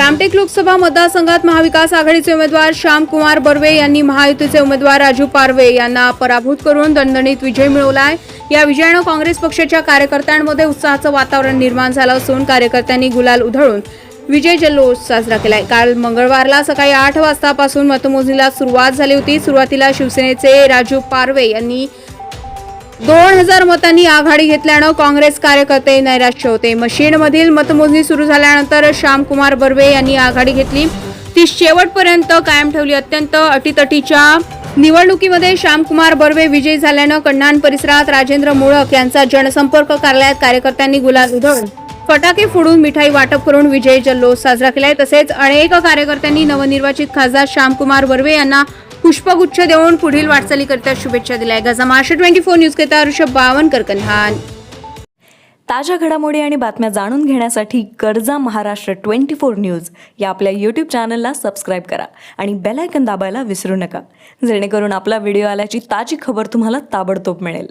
रामटेक लोकसभा मतदारसंघात महाविकास आघाडीचे उमेदवार श्यामकुमार बर्वे यांनी महायुतीचे उमेदवार राजू पारवे यांना पराभूत करून दणदणीत विजय मिळवलाय. या विजयानं काँग्रेस पक्षाच्या कार्यकर्त्यांमध्ये उत्साहाचं वातावरण निर्माण झालं असून कार्यकर्त्यांनी गुलाल उधळून विजय जल्लोष साजरा केलाय. काल मंगळवारला सकाळी आठ वाजतापासून मतमोजणीला सुरुवात झाली होती. सुरुवातीला शिवसेनेचे राजू पारवे यांनी दोन हजार मतांनी आघाडी घेतल्यानं काँग्रेस कार्यकर्ते नैराश्य होते. मशीनमधील मतमोजणी सुरू झाल्यानंतर श्यामकुमार बर्वे यांनी आघाडी घेतली. ती शेवटपर्यंत कायम ठेवली. अत्यंत अटीतटीच्या निवडणुकीमध्ये श्यामकुमार बर्वे विजयी झाल्यानं कण्णान परिसरात राजेंद्र मोळक यांचा जनसंपर्क कार्यालयात कार्यकर्त्यांनी गुलाल उधळून फटाके फोडून मिठाई वाटप करून विजय जल्लोष साजरा केलाय. तसेच अनेक कार्यकर्त्यांनी नवनिर्वाचित खासदार श्यामकुमार बर्वे यांना पुष्पगुच्छ देऊन पुढील वाटचालीकरिता शुभेच्छा दिल्या. गजा महाराष्ट्र ट्वेंटी फोर न्यूज करता ऋषभ बावनकर कन्हान. ताज्या घडामोडी आणि बातम्या जाणून घेण्यासाठी गरजा महाराष्ट्र ट्वेंटी फोर न्यूज या आपल्या यूट्यूब चॅनलला सबस्क्राईब करा आणि बेलायकन दाबायला विसरू नका. जेणेकरून आपला व्हिडिओ आल्याची ताजी खबर तुम्हाला ताबडतोब मिळेल.